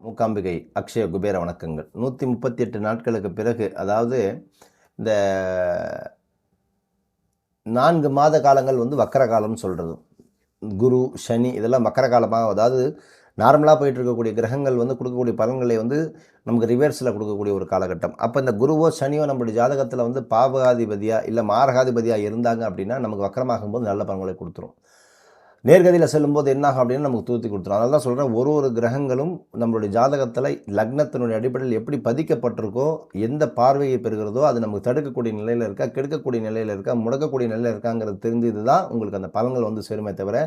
மூக்காம்பிகை அக்ஷய குபேர வணக்கங்கள். நூற்றி முப்பத்தி எட்டு நாட்களுக்கு பிறகு அதாவது இந்த நான்கு மாத காலங்கள் வந்து வக்கர காலம்னு சொல்கிறது குரு சனி இதெல்லாம் வக்கர காலமாக அதாவது நார்மலாக போயிட்டு இருக்கக்கூடிய கிரகங்கள் வந்து கொடுக்கக்கூடிய பலன்களை வந்து நமக்கு ரிவர்ஸில் கொடுக்கக்கூடிய ஒரு காலகட்டம். அப்போ இந்த குருவோ சனியோ நம்மளுடைய ஜாதகத்தில் வந்து பாவகாதிபதியாக இல்லை மாரகாதிபதியாக இருந்தாங்க அப்படின்னா நமக்கு வக்கரமாகும் போது நல்ல பலன்களை கொடுத்துரும். நேர்கதியில் செல்லும்போது என்னாகும் அப்படின்னு நமக்கு தூத்தி கொடுத்துரும். அதனால தான் சொல்கிறேன் ஒரு ஒரு கிரகங்களும் நம்மளுடைய ஜாதகத்தில் லக்னத்தினுடைய அடிப்படையில் எப்படி பதிக்கப்பட்டிருக்கோ எந்த பார்வையை பெறுகிறதோ அது நமக்கு தடுக்கக்கூடிய நிலையில் இருக்கா கெடுக்கக்கூடிய நிலையில் இருக்கா முடக்கக்கூடிய நிலையில் இருக்காங்கிறது தெரிஞ்சது தான் உங்களுக்கு அந்த பலன்கள் வந்து சேருமே தவிர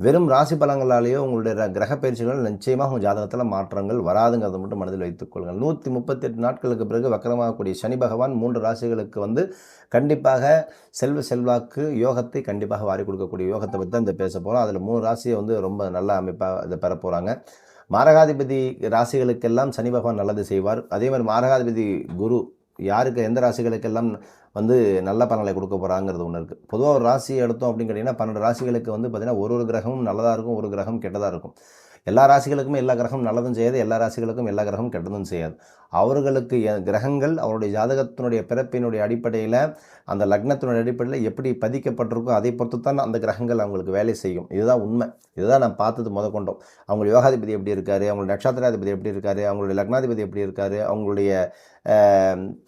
வெறும் ராசி பலங்களாலேயோ உங்களுடைய ர- கிரக பயிற்சிகள் நிச்சயமாக உங்கள் ஜாதகத்தில் மாற்றங்கள் வராதுங்கிறத மட்டும் மனதில் வைத்துக்கொள்ளுங்கள் நூற்றி முப்பத்தெட்டு நாட்களுக்கு பிறகு வக்கரமாகக்கூடிய சனி பகவான் மூன்று ராசிகளுக்கு வந்து கண்டிப்பாக செல்வ செல்வாக்கு யோகத்தை கண்டிப்பாக வாரி கொடுக்கக்கூடிய யோகத்தை பற்றி தான் இந்த பேச போகிறோம் அதில் மூணு ராசியை வந்து ரொம்ப நல்ல அமைப்பாக இதை பெற போகிறாங்க மாரகாதிபதி ராசிகளுக்கெல்லாம் சனி பகவான் நல்லது செய்வார். அதே மாதிரி மாரகாதிபதி குரு யாருக்கு எந்த ராசிகளுக்கெல்லாம் வந்து நல்ல பலனை கொடுக்க போகிறாங்கிறது ஒன்று இருக்குது பொதுவாக ஒரு ராசி எடுத்தோம் அப்படின்னு கேட்டிங்கன்னா பன்னெண்டு ராசிகளுக்கு வந்து பார்த்திங்கன்னா ஒரு ஒரு கிரகமும் நல்லதாக இருக்கும் ஒரு கிரகம் கெட்டதாக இருக்கும். எல்லா ராசிகளுக்குமே எல்லா கிரகமும் நல்லதும் செய்யாது எல்லா ராசிகளுக்கும் எல்லா கிரகமும் கெட்டதும் செய்யாது. அவர்களுக்கு கிரகங்கள் அவருடைய ஜாதகத்தினுடைய பிறப்பினுடைய அடிப்படையில் அந்த லக்னத்தினுடைய அடிப்படையில் எப்படி பதிக்கப்பட்டிருக்கோ அதை பொறுத்து தான் அந்த கிரகங்கள் அவங்களுக்கு வேலை செய்யும். இதுதான் உண்மை. இதுதான் நான் பார்த்தது முத கொண்டோம். அவங்க யோகாதிபதி எப்படி இருக்காரு? அவங்களுடைய நட்சத்திராதிபதி எப்படி இருக்காரு? அவங்களுடைய லக்னாதிபதி எப்படி இருக்காரு? அவங்களுடைய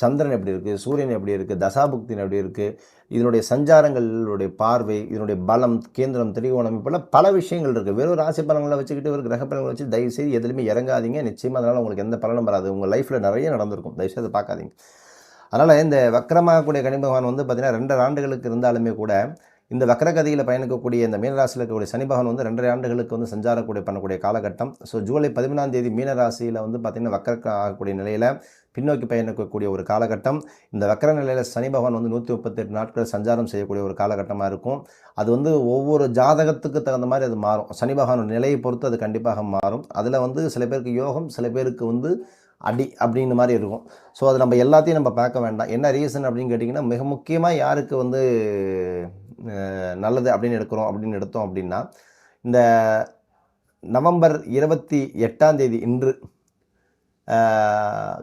சந்திரன் எப்படி இருக்குது சூரியன் எப்படி இருக்குது தசாபுக்தின் எப்படி இருக்குது இதனுடைய சஞ்சாரங்களுடைய பார்வை இதனுடைய பலம் கேந்திரம் திரிகோணம் இப்போல்லாம் பல விஷயங்கள் இருக்குது வெறும் ராசி பலங்களை வச்சுக்கிட்டு ஒரு கிரக பலங்களை வச்சு தயவுசெய்து எதுலையுமே இறங்காதீங்க. நிச்சயமாக அதனால் உங்களுக்கு எந்த பலனும் வராது. உங்கள் லைஃப்பில் நிறைய நடந்திருக்கும். தயவுசெய்து பார்க்காதீங்க. அதனால் இந்த வக்கரமாகக்கூடிய கனி பகவான் வந்து பார்த்திங்கன்னா ரெண்டரை ஆண்டுகளுக்கு இருந்தாலுமே கூட இந்த வக்கரகதியில் பயணிக்கக்கூடிய இந்த மீனராசியில் இருக்கக்கூடிய சனி பகவான் வந்து ரெண்டரை ஆண்டுகளுக்கு வந்து சஞ்சாரக்கூடிய பண்ணக்கூடிய காலகட்டம். ஸோ ஜூலை பதிமூணாம் தேதி மீனராசியில் வந்து பார்த்திங்கன்னா வக்கர ஆகக்கூடிய நிலையில் பின்னோக்கி பயணிக்கக்கூடிய ஒரு காலகட்டம். இந்த வக்கர நிலையில் சனி பகவான் வந்து நூற்றி முப்பத்தெட்டு நாட்கள் சஞ்சாரம் செய்யக்கூடிய ஒரு காலகட்டமாக இருக்கும். அது வந்து ஒவ்வொரு ஜாதகத்துக்கு தகுந்த மாதிரி அது மாறும். சனி பகவானோட நிலையை பொறுத்து அது கண்டிப்பாக மாறும். அதில் வந்து சில பேருக்கு யோகம் சில பேருக்கு வந்து அடி அப்படின்ற மாதிரி இருக்கும். ஸோ அது நம்ம எல்லாத்தையும் நம்ம பார்க்க வேண்டாம். என்ன ரீசன் அப்படின்னு கேட்டிங்கன்னா மிக முக்கியமாக யாருக்கு வந்து நல்லது அப்படின்னு எடுக்கிறோம் அப்படின்னு எடுத்தோம் அப்படின்னா இந்த நவம்பர் இருபத்தி எட்டாம் தேதி இன்று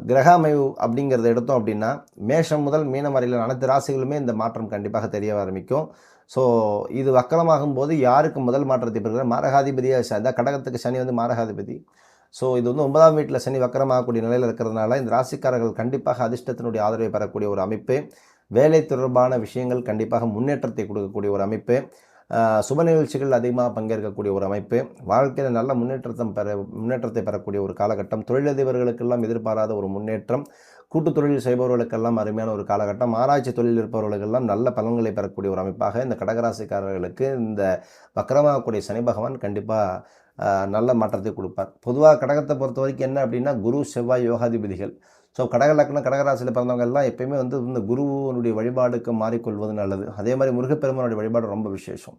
கிரக அமைவு அப்படிங்கிறத எடுத்தோம் அப்படின்னா மேஷம் முதல் மீனம் வரையில் அனைத்து ராசிகளுமே இந்த மாற்றம் கண்டிப்பாக தெரிய ஆரம்பிக்கும். ஸோ இது வக்கலமாகும் போது யாருக்கு முதல் மாற்றத்தை பெறுகிற மாரகாதிபதியாக ச- அதான் கடகத்துக்கு சனி வந்து மாரகாதிபதி. ஸோ இது வந்து ஒன்பதாம் வீட்டில் சனி வக்கரமாகக்கூடிய நிலையில் இருக்கிறதுனால இந்த ராசிக்காரர்கள் கண்டிப்பாக அதிர்ஷ்டத்தினுடைய ஆதரவை பெறக்கூடிய ஒரு அமைப்பு. வேலை தொடர்பான விஷயங்கள் கண்டிப்பாக முன்னேற்றத்தை கொடுக்கக்கூடிய ஒரு அமைப்பு. சுப நிகழ்ச்சிகள் அதிகமாக பங்கேற்கக்கூடிய ஒரு அமைப்பு. வாழ்க்கையில் நல்ல முன்னேற்றத்தை பெற முன்னேற்றத்தை பெறக்கூடிய ஒரு காலகட்டம். தொழிலதிபர்களுக்கெல்லாம் எதிர்பாராத ஒரு முன்னேற்றம். கூட்டு தொழில் செய்பவர்களுக்கெல்லாம் அருமையான ஒரு காலகட்டம். ஆராய்ச்சி தொழில் இருப்பவர்களுக்கெல்லாம் நல்ல பலன்களை பெறக்கூடிய ஒரு அமைப்பாக இந்த கடகராசிக்காரர்களுக்கு இந்த வக்கரமாகக்கூடிய சனி பகவான் கண்டிப்பாக நல்ல மாற்றத்தை கொடுப்பார். பொதுவாக கடகத்தை பொறுத்த வரைக்கும் என்ன அப்படின்னா குரு செவ்வாய் யோகாதிபதிகள். ஸோ கடக லக்னம் கடகராசியில் பிறந்தவங்க எல்லாம் எப்பயுமே வந்து இந்த குருவனுடைய வழிபாடுக்கு மாறிக்கொள்வது நல்லது. அதே மாதிரி முருகப்பெருமானுடைய வழிபாடு ரொம்ப விசேஷம்.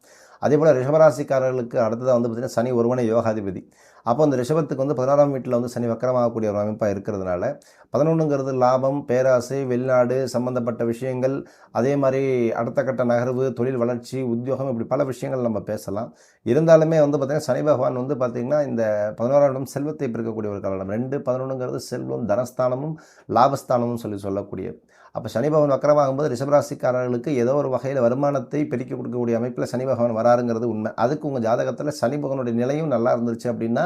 அதே போல் ரிஷபராசிக்காரர்களுக்கு அடுத்ததாக வந்து பார்த்திங்கன்னா சனி ஒருவனை யோகாதிபதி. அப்போ அந்த ரிஷபத்துக்கு வந்து பதினாறாம் வீட்டில் வந்து சனி வக்கரமாகக்கூடிய ஒரு அமைப்பாக இருக்கிறதுனால பதினொன்றுங்கிறது லாபம் பேராசை வெளிநாடு சம்பந்தப்பட்ட விஷயங்கள் அதே மாதிரி அடுத்த கட்ட நகர்வு தொழில் வளர்ச்சி உத்தியோகம் இப்படி பல விஷயங்கள் நம்ம பேசலாம். இருந்தாலுமே வந்து பார்த்திங்கன்னா சனி பகவான் வந்து பார்த்திங்கன்னா இந்த பதினோராம் இடம் செல்வத்தை பெருக்கக்கூடிய ஒரு காலம் ரெண்டு பதினொன்றுங்கிறது செல்வம் தனஸ்தானமும் லாபஸ்தானமும் சொல்லி சொல்லக்கூடியது. அப்போ சனி பகவான் வக்கரமாகும்போது ரிஷபராசிக்காரர்களுக்கு ஏதோ ஒரு வகையில் வருமானத்தை பெருக்கி கொடுக்கக்கூடிய அமைப்பில் சனி பகவான் வராருங்கிறது உண்மை. அதுக்கு உங்கள் ஜாதகத்தில் சனி பகவானுடைய நிலையும் நல்லா இருந்துச்சு அப்படின்னா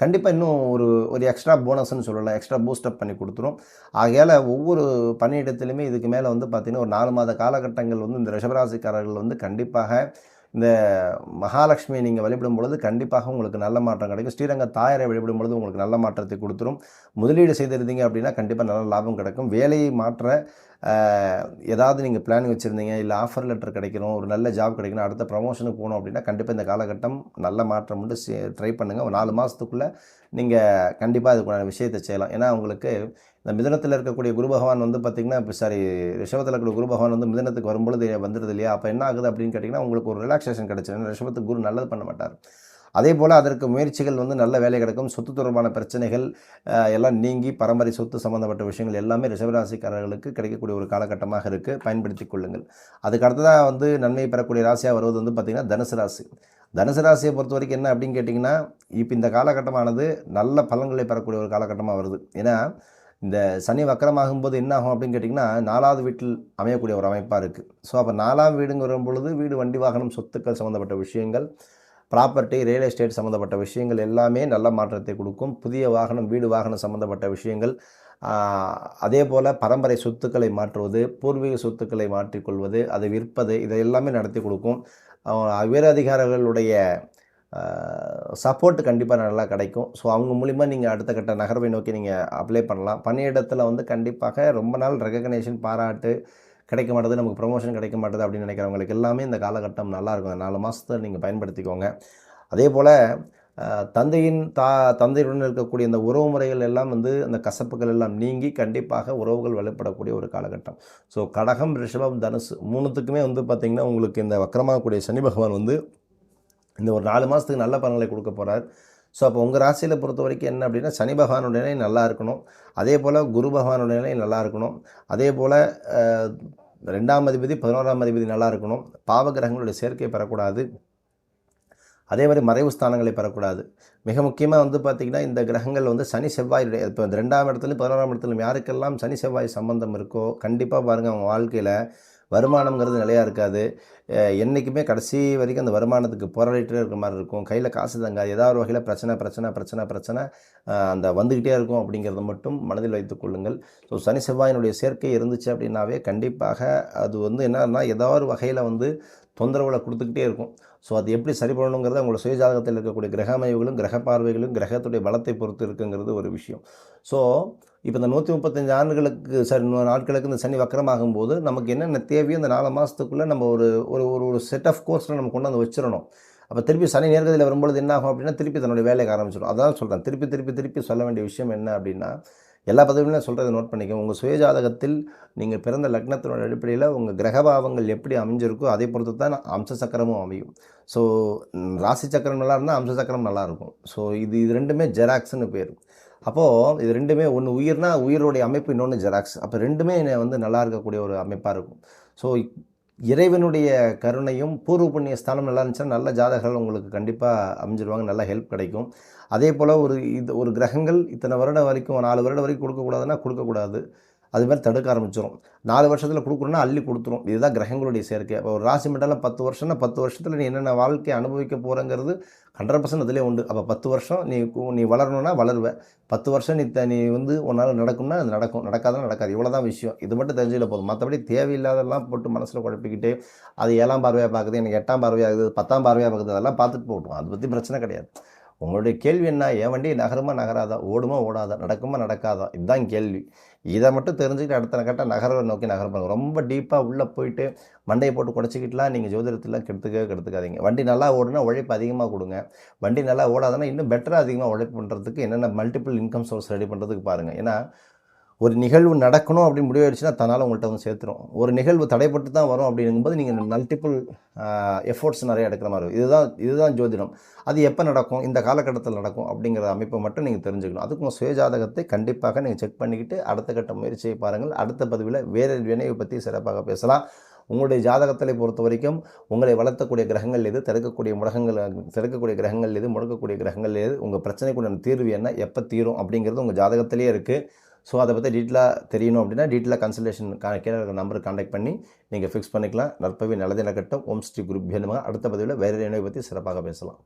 கண்டிப்பாக இன்னும் ஒரு ஒரு எக்ஸ்ட்ரா போனஸ்ன்னு சொல்லலாம். எக்ஸ்ட்ரா பூஸ்டப் பண்ணி கொடுத்துரும். ஆகையால் ஒவ்வொரு பணியிடத்துலையுமே இதுக்கு மேலே வந்து பார்த்திங்கன்னா ஒரு நாலு மாத காலகட்டங்கள் வந்து இந்த ரிஷபராசிக்காரர்கள் வந்து கண்டிப்பாக இந்த மகாலட்சுமியை நீங்கள் வழிபடும் பொழுது கண்டிப்பாக உங்களுக்கு நல்ல மாற்றம் கிடைக்கும். ஸ்ரீரங்க தாயாரை வழிபடும் பொழுது உங்களுக்கு நல்ல மாற்றத்தை கொடுத்துரும். முதலீடு செய்திருந்தீங்க அப்படின்னா கண்டிப்பாக நல்ல லாபம் கிடைக்கும். வேலையை மாற்ற ஏதாவது நீங்கள் பிளான் வச்சுருந்தீங்க இல்லை ஆஃபர் லெட்டர் கிடைக்கணும் ஒரு நல்ல ஜாப் கிடைக்கணும் அடுத்த ப்ரமோஷனுக்கு போகணும் அப்படின்னா கண்டிப்பாக இந்த காலகட்டம் நல்ல மாற்றம் வந்து ட்ரை பண்ணுங்கள் ஒரு நாலு மாதத்துக்குள்ளே நீங்கள் கண்டிப்பாக அதுக்குண்டான விஷயத்தை செய்யலாம். ஏன்னா உங்களுக்கு இந்த மிதனத்தில் இருக்கக்கூடிய குரு பகவான் வந்து பார்த்திங்கன்னா இப்போ சாரி ரிஷபத்தில் இருக்கிற குரு பகவான் வந்து மிதனத்துக்கு வரும்பொழுது வந்துடுது இல்லையா? அப்போ என்ன ஆகுது அப்படின்னு கேட்டிங்கன்னா உங்களுக்கு ஒரு ரிலாக்ஸேஷன் கிடைச்சிடும் ரிஷபத்துக்கு குரு நல்லது பண்ண மாட்டார். அதே போல் அதற்கு முயற்சிகள் வந்து நல்ல வேலை கிடைக்கும். சொத்து தொடர்பான பிரச்சனைகள் எல்லாம் நீங்கி பரம்பரை சொத்து சம்மந்தப்பட்ட விஷயங்கள் எல்லாமே ரிஷபராசிக்காரர்களுக்கு கிடைக்கக்கூடிய ஒரு காலகட்டமாக இருக்குது பயன்படுத்தி கொள்ளுங்கள். அதுக்கு அடுத்ததாக வந்து நன்மை பெறக்கூடிய ராசியாக வருவது வந்து பார்த்திங்கன்னா தனுசு ராசி. தனுசு ராசியை பொறுத்த வரைக்கும் என்ன அப்படின்னு கேட்டிங்கன்னா இப்போ இந்த காலகட்டமானது நல்ல பலன்களை பெறக்கூடிய ஒரு காலகட்டமாக வருது. ஏன்னா இந்த சனி வக்கரமாகும்போது என்ன ஆகும் அப்படின்னு கேட்டிங்கன்னா நாலாவது வீட்டில் அமையக்கூடிய ஒரு அமைப்பாக இருக்குது ஸோ அப்போ நாலாம் வீடுங்கிற பொழுது வீடு வண்டி வாகனம் சொத்துக்கள் சம்மந்தப்பட்ட விஷயங்கள் ப்ராப்பர்ட்டி ரியல் எஸ்டேட் சம்மந்தப்பட்ட விஷயங்கள் எல்லாமே நல்ல மாற்றத்தை கொடுக்கும். புதிய வாகனம் வீடு வாகனம் சம்மந்தப்பட்ட விஷயங்கள் அதே போல் பரம்பரை சொத்துக்களை மாற்றுவது பூர்வீக சொத்துக்களை மாற்றிக்கொள்வது அதை விற்பது இதை எல்லாமே நடத்தி கொடுக்கும். உயரதிகாரிகளுடைய சப்போர்ட் கண்டிப்பாக நல்லா கிடைக்கும். ஸோ அவங்க மூலிமா நீங்கள் அடுத்த கட்ட நகர்வை நோக்கி நீங்கள் அப்ளை பண்ணலாம். பணியிடத்தில் வந்து கண்டிப்பாக ரொம்ப நாள் ரெகக்னேஷன் பாராட்டு கிடைக்க மாட்டேது. நமக்கு ப்ரொமோஷன் கிடைக்க மாட்டேது அப்படின்னு நினைக்கிறவங்களுக்கு எல்லாமே இந்த காலகட்டம் நல்லாயிருக்கும் அந்த நாலு மாதத்தை நீங்கள் பயன்படுத்திக்கோங்க. அதே போல் தந்தையின் தா தந்தையுடன் இருக்கக்கூடிய இந்த உறவு முறைகள் எல்லாம் வந்து அந்த கசப்புகள் எல்லாம் நீங்கி கண்டிப்பாக உறவுகள் வெளிப்படக்கூடிய ஒரு காலகட்டம். ஸோ கடகம் ரிஷபம் தனுசு மூணுத்துக்குமே வந்து பார்த்திங்கன்னா உங்களுக்கு இந்த வக்கரமாகக்கூடிய சனி பகவான் வந்து இந்த ஒரு நாலு மாதத்துக்கு நல்ல பலன்களை கொடுக்க போகிறார் ஸோ அப்போ உங்கள் ராசியில் பொறுத்த வரைக்கும் என்ன அப்படின்னா சனி பகவானுடைய நிலை நல்லா இருக்கணும். அதே போல் குரு பகவானுடைய நிலை நல்லா இருக்கணும். அதே போல் ரெண்டாம் அதிபதி பதினோராம் அதிபதி நல்லா இருக்கணும். பாவகிரகங்களுடைய சேர்க்கை பெறக்கூடாது. அதே மாதிரி மறைவு ஸ்தானங்களை பெறக்கூடாது. மிக முக்கியமாக வந்து பார்த்திங்கன்னா இந்த கிரகங்கள் வந்து சனி செவ்வாயுடைய இப்போ இந்த ரெண்டாம் இடத்துலையும் பதினோராம் இடத்துலையும் யாருக்கெல்லாம் சனி செவ்வாய் சம்பந்தம் இருக்கோ கண்டிப்பாக பாருங்கள் அவங்க வாழ்க்கையில் வருமானங்கிறது நிலையாக இருக்காது. என்றைக்குமே கடைசி வரைக்கும் அந்த வருமானத்துக்கு போராடிட்டே இருக்கிற மாதிரி இருக்கும். கையில் காசு தங்க ஏதாவது வகையில் பிரச்சனை பிரச்சனை பிரச்சனை பிரச்சனை அந்த வந்துக்கிட்டே இருக்கும் அப்படிங்கிறத மட்டும் மனதில் வைத்துக் கொள்ளுங்கள். ஸோ சனி செவ்வாயினுடைய சேர்க்கை இருந்துச்சு அப்படின்னாவே கண்டிப்பாக அது வந்து என்னன்னா ஏதாவது வகையில் வந்து தொந்தரவுகளை கொடுத்துக்கிட்டே இருக்கும். ஸோ அது எப்படி சரி பண்ணணுங்கிறது உங்களோட சுயஜாதகத்தில் இருக்கக்கூடிய கிரக அமைவுகளும் கிரக பார்வைகளும் கிரகத்துடைய பலத்தை பொறுத்து இருக்குங்கிறது ஒரு விஷயம். ஸோ இப்போ இந்த நூற்றி முப்பத்தஞ்சு ஆண்டுகளுக்கு சரி நாட்களுக்கு இந்த சனி வக்கரமாகும் போது நமக்கு என்னென்ன தேவையோ இந்த நாலு மாதத்துக்குள்ளே நம்ம ஒரு ஒரு ஒரு செட் ஆஃப் கோர்ஸில் நம்ம கொண்டு வந்து வச்சிடணும். அப்போ திருப்பி சனி நேர்கதியில் வரும்பொழுது என்ன ஆகும் அப்படின்னா திருப்பி தன்னுடைய வேலைக்கு ஆரம்பிச்சிடும். அதான் சொல்கிறேன் திருப்பி திருப்பி திருப்பி சொல்ல வேண்டிய விஷயம் என்ன அப்படின்னா எல்லா பதவிகளையும் சொல்கிறத நோட் பண்ணிக்கோங்க. உங்கள் சுயஜாதகத்தில் நீங்கள் பிறந்த லக்னத்தினோட அடிப்படையில் உங்கள் கிரகபாவங்கள் எப்படி அமைஞ்சிருக்கோ அதை பொறுத்து தான் அம்ச சக்கரமும் அமையும். ஸோ ராசி சக்கரம் நல்லா இருந்தால் அம்ச சக்கரம் நல்லாயிருக்கும் ஸோ இது இது ரெண்டுமே ஜெராக்ஸ்னு பேர். அப்போது இது ரெண்டுமே ஒன்று உயிர்னா உயிரோடைய அமைப்பு இன்னொன்று ஜெராக்ஸ். அப்போ ரெண்டுமே வந்து நல்லா இருக்கக்கூடிய ஒரு அமைப்பாக இருக்கும். ஸோ இறைவனுடைய கருணையும் பூர்வ புண்ணிய ஸ்தானம் நல்லா இருந்துச்சுன்னா நல்ல ஜாதகங்கள் உங்களுக்கு கண்டிப்பாக அமைஞ்சிருவாங்க நல்ல ஹெல்ப் கிடைக்கும். அதே போல் ஒரு இது ஒரு கிரகங்கள் இத்தனை வருடம் வரைக்கும் நாலு வருடம் வரைக்கும் கொடுக்கக்கூடாதுன்னா கொடுக்கக்கூடாது. அது மாதிரி தடுக்க ஆரம்பிச்சிடும் நாலு வருஷத்தில் கொடுக்குறோன்னா அள்ளி கொடுத்துரும். இதுதான் கிரகங்களுடைய சேர்க்கை. அப்போ ஒரு ராசி மண்டலம் பத்து வருஷம்னா பத்து வருஷத்தில் நீ என்னென்ன வாழ்க்கையை அனுபவிக்க போகிறங்கிறது ஹண்ட்ரட் பர்சன்ட் அதிலே உண்டு. அப்போ பத்து வருஷம் நீ நீ வளரணும்னா வளருவேன் பத்து வருஷம் நீ த நீ வந்து உன்னால் நடக்கும்னா அது நடக்கும். நடக்காதான் நடக்காது. இவ்வளோ தான் விஷயம். இது மட்டும் தெரிஞ்சுக்கல போதும். மற்றபடி தேவையில்லாதெல்லாம் போட்டு மனசில் குழப்பிக்கிட்டு அது ஏழாம் பார்வையாக பார்க்குது எனக்கு எட்டாம் பார்வையாகுது பத்தாம் பார்வையாக பார்க்குது அதெல்லாம் பார்த்துட்டு போட்டோம் அதை பற்றி பிரச்சனை கிடையாது. உங்களுடைய கேள்வி என்ன? என் வண்டி நகருமா நகராதா? ஓடுமா ஓடாதா? நடக்குமா நடக்காதா? இதுதான் கேள்வி. இதை மட்டும் தெரிஞ்சுக்கிட்டு அடுத்த கட்ட நகரை நோக்கி நகர்ப்பாங்க ரொம்ப டீப்பாக உள்ளே போயிட்டு மண்டையை போட்டு குடச்சிக்கிட்டுலாம் நீங்கள் ஜோதிடத்திலாம் கெடுத்துக்கவே கெடுத்துக்காதீங்க. வண்டி நல்லா ஓடுனா உழைப்பு அதிகமாக கொடுங்க. வண்டி நல்லா ஓடாதுன்னா இன்னும் பெட்டராக அதிகமாக உழைப்பு பண்ணுறதுக்கு என்னென்ன மல்டிபிள் இன்கம் சோர்ஸ் ரெடி பண்ணுறதுக்கு பாருங்கள் ஏன்னா ஒரு நிகழ்வு நடக்கணும் அப்படின்னு முடிவாயிடுச்சுன்னா தன்னால் உங்கள்கிட்ட வந்து சேர்த்துரும். ஒரு நிகழ்வு தடைப்பட்டு தான் வரும் அப்படிங்கும்போது நீங்கள் மல்டிபிள் எஃபோர்ட்ஸ் நிறைய எடுக்கிற மாதிரி இருக்கும். இதுதான் இதுதான் ஜோதிடம். அது எப்போ நடக்கும் இந்த காலகட்டத்தில் நடக்கும் அப்படிங்கிற அமைப்பை மட்டும் நீங்கள் தெரிஞ்சுக்கணும். அதுக்கு உங்கள் சுயஜாதகத்தை கண்டிப்பாக நீங்கள் செக் பண்ணிக்கிட்டு அடுத்த கட்ட முயற்சியை பாருங்கள். அடுத்த பதிவில் வேறு வினையை பற்றி சிறப்பாக பேசலாம். உங்களுடைய ஜாதகத்தை பொறுத்த வரைக்கும் உங்களை வளர்த்தக்கூடிய கிரகங்கள் எது திறக்கக்கூடிய முடகங்கள் திறக்கக்கூடிய கிரகங்கள் எது முடக்கக்கூடிய கிரகங்கள் எது உங்கள் பிரச்சனைக்குண்டான தீர்வு என்ன எப்போ தீரும் அப்படிங்கிறது உங்கள் ஜாதகத்திலே இருக்குது. ஸோ அதை பற்றி டீட்டெயிலாக தெரியணும் அப்படின்னா டீட்டெயிலாக கன்சல்டேஷன் கீழே இருக்கிற நம்பருக்கு கான்டாக்ட் பண்ணி நீங்கள் ஃபிக்ஸ் பண்ணிக்கலாம். நற்பவி நல்லதே நடக்கட்டும். ஓம் ஸ்ரீ குருப்பியனுமாக அடுத்த பதிவில் வேறு என்னை பற்றி சிறப்பாக பேசலாம்.